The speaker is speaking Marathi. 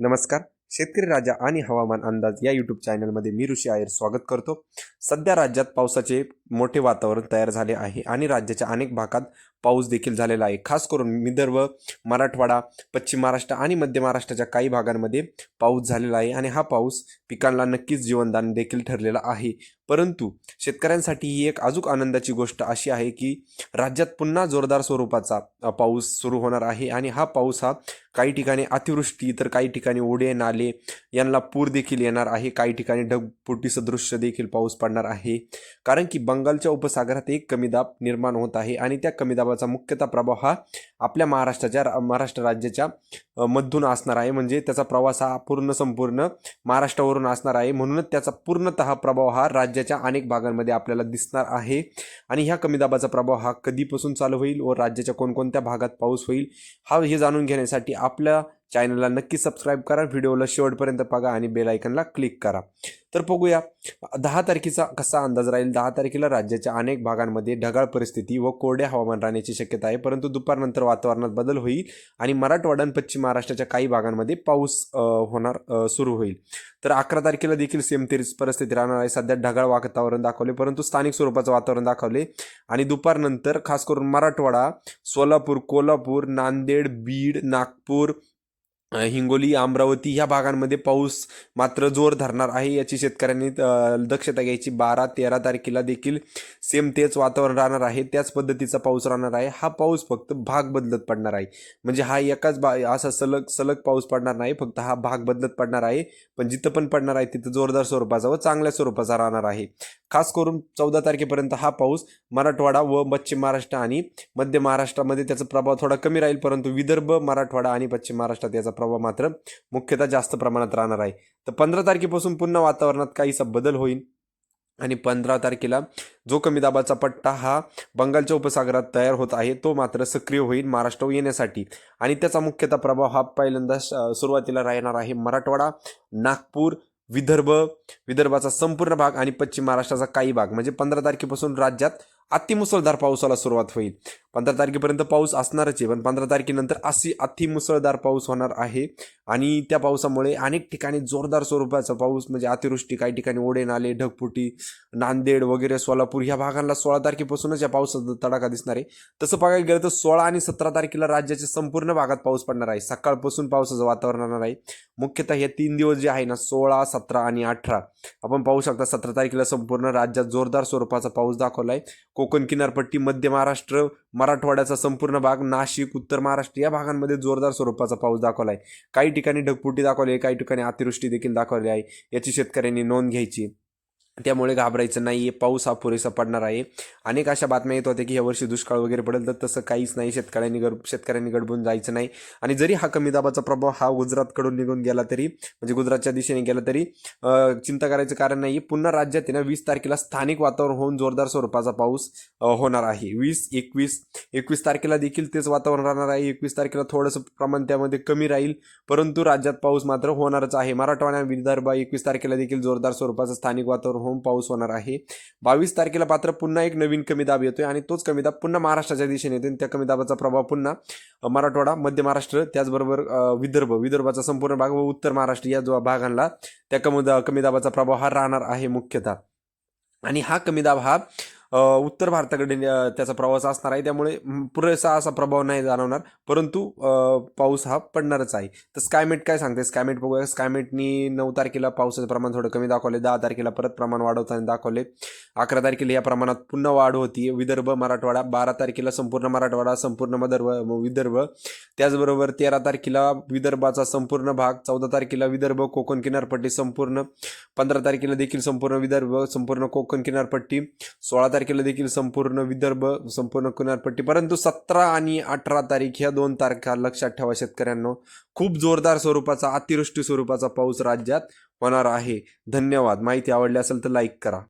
नमस्कार. शेतकरी राजा आणि हवामान अंदाज या यूट्यूब चॅनलमध्ये मी ऋषी आयर स्वागत करतो. सध्या राज्यात पावसाचे मोठे वातावरण तयार झाले आहे आणि राज्याच्या अनेक भागात पाऊस देखील झालेला आहे. खास करून विदर्भ मराठवाडा पश्चिम महाराष्ट्र आणि मध्य महाराष्ट्राच्या काही भागांमध्ये पाऊस झालेला आहे आणि हा पाऊस पिकांना नक्कीच जीवनदान देखील ठरलेला आहे. परंतु शेतकऱ्यांसाठी ही एक अजूक आनंदाची गोष्ट अशी आहे की राज्यात पुन्हा जोरदार स्वरूपाचा पाऊस सुरू होणार आहे आणि हा पाऊस हा काही ठिकाणी अतिवृष्टी तर काही ठिकाणी ओढे नाले यांना पूर देखील येणार आहे. काही ठिकाणी ढगफुटी सदृश्य देखील पाऊस पडणार आहे. कारण की बंगालच्या उपसागरात एक कमी दाब निर्माण होत आहे आणि त्या कमी दाबाचा मुख्यतः प्रभाव हा आपल्या महाराष्ट्राच्या महाराष्ट्र राज्याच्या मधून असणार आहे. म्हणजे त्याचा प्रवास हा पूर्ण संपूर्ण महाराष्ट्रावरून असणार आहे. म्हणूनच त्याचा पूर्णतः प्रभाव हा राज्य राज्याच्या अनेक भागांमध्ये आपल्याला दिसणार आहे. आणि ह्या कमी दाबाचा प्रभाव हा कधीपासून चालू होईल व राज्याच्या कोणकोणत्या भागात पाऊस होईल हा हे जाणून घेण्यासाठी आपल्या चॅनलला नक्की सबस्क्राईब करा व्हिडिओला शेवटपर्यंत बघा आणि बेल आयकनला क्लिक करा. तर बघूया दहा तारखेचा कसा अंदाज राहील? दहा तारखेला राज्याच्या अनेक भागांमध्ये ढगाळ परिस्थिती व कोरड्या हवामान राहण्याची शक्यता आहे परंतु दुपारनंतर वातावरणात बदल होईल आणि मराठवाडा आणि पश्चिम महाराष्ट्राच्या काही भागांमध्ये पाऊस होणार सुरू होईल. तर अकरा तारखेला देखील सेम तेच परिस्थिती राहणार आहे. सध्या ढगाळ वातावरण दाखवले परंतु स्थानिक स्वरूपाचं वातावरण दाखवले. आणि दुपारनंतर खास करून मराठवाडा सोलापूर कोल्हापूर नांदेड बीड नागपूर हिंगोली अमरावती ह्या भागांमध्ये पाऊस मात्र जोर धरणार आहे. याची शेतकऱ्यांनी दक्षता घ्यायची बारा तेरा तारखेला देखील सेम तेच वातावरण राहणार आहे. त्याच पद्धतीचा पाऊस राहणार आहे. हा पाऊस फक्त भाग बदलत पडणार आहे. म्हणजे हा एकाच बा असा सलग सलग पाऊस पडणार नाही. फक्त हा भाग बदलत पडणार आहे. पण जिथं पण पडणार आहे तिथं जोरदार स्वरूपाचा व चांगल्या स्वरूपाचा राहणार आहे. खास करून चौदा तारखेपर्यंत हा पाऊस मराठवाडा व पश्चिम महाराष्ट्र आणि मध्य महाराष्ट्रामध्ये त्याचा प्रभाव थोडा कमी राहील. परंतु विदर्भ मराठवाडा आणि पश्चिम महाराष्ट्रात याचा प्रभाव मात्र मुख्यतः जास्त प्रमाणात राहणार आहे. तर पंधरा तारखेपासून पुन्हा वातावरणात काहीसा बदल होईल. आणि पंधरा तारखेला जो कमी दाबाचा पट्टा हा बंगालच्या उपसागरात तयार होत आहे तो मात्र सक्रिय होईल महाराष्ट्रावर येण्यासाठी. आणि त्याचा मुख्यतः प्रभाव हा पहिल्यांदा सुरुवातीला राहणार आहे मराठवाडा नागपूर विदर्भ विदर्भाचा संपूर्ण भाग आणि पश्चिम महाराष्ट्राचा काही भाग. म्हणजे पंधरा तारखेपासून राज्यात अतिमुसळधार पावसाला सुरुवात होईल. पंधरा तारखेपर्यंत पाऊस असणारच आहे पण पंधरा तारखेनंतर अशी अतिमुसळधार पाऊस होणार आहे. आणि त्या पावसामुळे अनेक ठिकाणी जोरदार स्वरूपाचा पाऊस म्हणजे अतिवृष्टी काही ठिकाणी ओढे नाले ढगफुटी नांदेड वगैरे सोलापूर ह्या भागांना सोळा तारखेपासूनच या पावसाचा तडाखा दिसणार आहे. तसं बघायला गेलं तर सोळा आणि सतरा तारखेला राज्याच्या संपूर्ण भागात पाऊस पडणार आहे. सकाळपासून पावसाचं वातावरण राहणार आहे. मुख्यतः हे तीन दिवस जे आहे ना सोळा सतरा आणि अठरा आपण पाहू शकता सतरा तारखेला संपूर्ण राज्यात जोरदार स्वरूपाचा पाऊस दाखवला आहे कोकण किनारपट्टी मध्य महाराष्ट्र मराठवाड्याचा संपूर्ण भाग नाशिक उत्तर महाराष्ट्र या भागांमध्ये जोरदार स्वरूपाचा पाऊस दाखवला आहे काही ठिकाणी ढगफुटी दाखवली आहे काही ठिकाणी अतिवृष्टी देखील दाखवली आहे. याची शेतकऱ्यांनी नोंद घ्यायची. त्यामुळे घाबरायचं नाही आहे पाऊस हा पुरेसा पडणार आहे. अनेक अशा बातम्या येत होत्या की यावर्षी दुष्काळ वगैरे पडेल तर तसं काहीच नाही शेतकऱ्यांनी गड शेतकऱ्यांनी गडबून जायचं नाही. आणि जरी हा कमी दाबाचा प्रभाव हा गुजरातकडून निघून गेला तरी म्हणजे गुजरातच्या दिशेने गेला तरी चिंता करायचं कारण नाही पुन्हा राज्यात आहे ना वीस तारखेला स्थानिक वातावरण होऊन जोरदार स्वरूपाचा पाऊस होणार आहे. वीस एकवीस एकवीस तारखेला देखील तेच वातावरण राहणार आहे. एकवीस तारखेला थोडंसं प्रमाण त्यामध्ये कमी राहील परंतु राज्यात पाऊस मात्र होणारच आहे. मराठवाडा विदर्भ एकवीस तारखेला देखील जोरदार स्वरूपाचं स्थानिक वातावरण होऊन पाऊस होणार आहे. बावीस तारखेला मात्र पुन्हा एक नवीन कमी दाब येतोय आणि तोच कमी दाब पुन्हा महाराष्ट्राच्या दिशेने येतो आणि त्या कमी दाबाचा प्रभाव पुन्हा मराठवाडा मध्य महाराष्ट्र त्याचबरोबर विदर्भ विदर्भाचा संपूर्ण भाग व उत्तर महाराष्ट्र या जो भागांना त्या कमी दा कमी दाबाचा प्रभाव हा राहणार आहे मुख्यतः. आणि हा कमी दाब हा उत्तर भारताकडे त्याचा प्रवास असणार आहे. त्यामुळे पुरेसा असा प्रभाव नाही जाणवणार. परंतु पाऊस हा पडणारच आहे. तर स्कायमेट काय सांगते? स्कायमेट बघूया. स्कायमेटनी नऊ तारखेला पावसाचं प्रमाण थोडं कमी दाखवले दहा तारखेला परत प्रमाण वाढवताना दाखवले अकरा तारखेला या प्रमाणात पुन्हा वाढ होती. विदर्भ मराठवाडा बारा तारखेला संपूर्ण मराठवाडा संपूर्ण मदर्भ विदर्भ. त्याचबरोबर तेरा तारखेला विदर्भाचा संपूर्ण भाग चौदा तारखेला विदर्भ कोकण किनारपट्टी संपूर्ण. पंधरा तारखेला देखील संपूर्ण विदर्भ संपूर्ण कोकण किनारपट्टी. सोळा तारखेला देखील संपूर्ण विदर्भ संपूर्ण किनारपट्टी परंतु सतरा आणि अठरा तारीख ह्या दोन तारखा लक्षात ठेवा शेतकऱ्यांनो. खूप जोरदार स्वरूपाचा अतिवृष्टी स्वरूपाचा पाऊस राज्यात होणार आहे. धन्यवाद. माहिती आवडली असेल तर लाईक करा.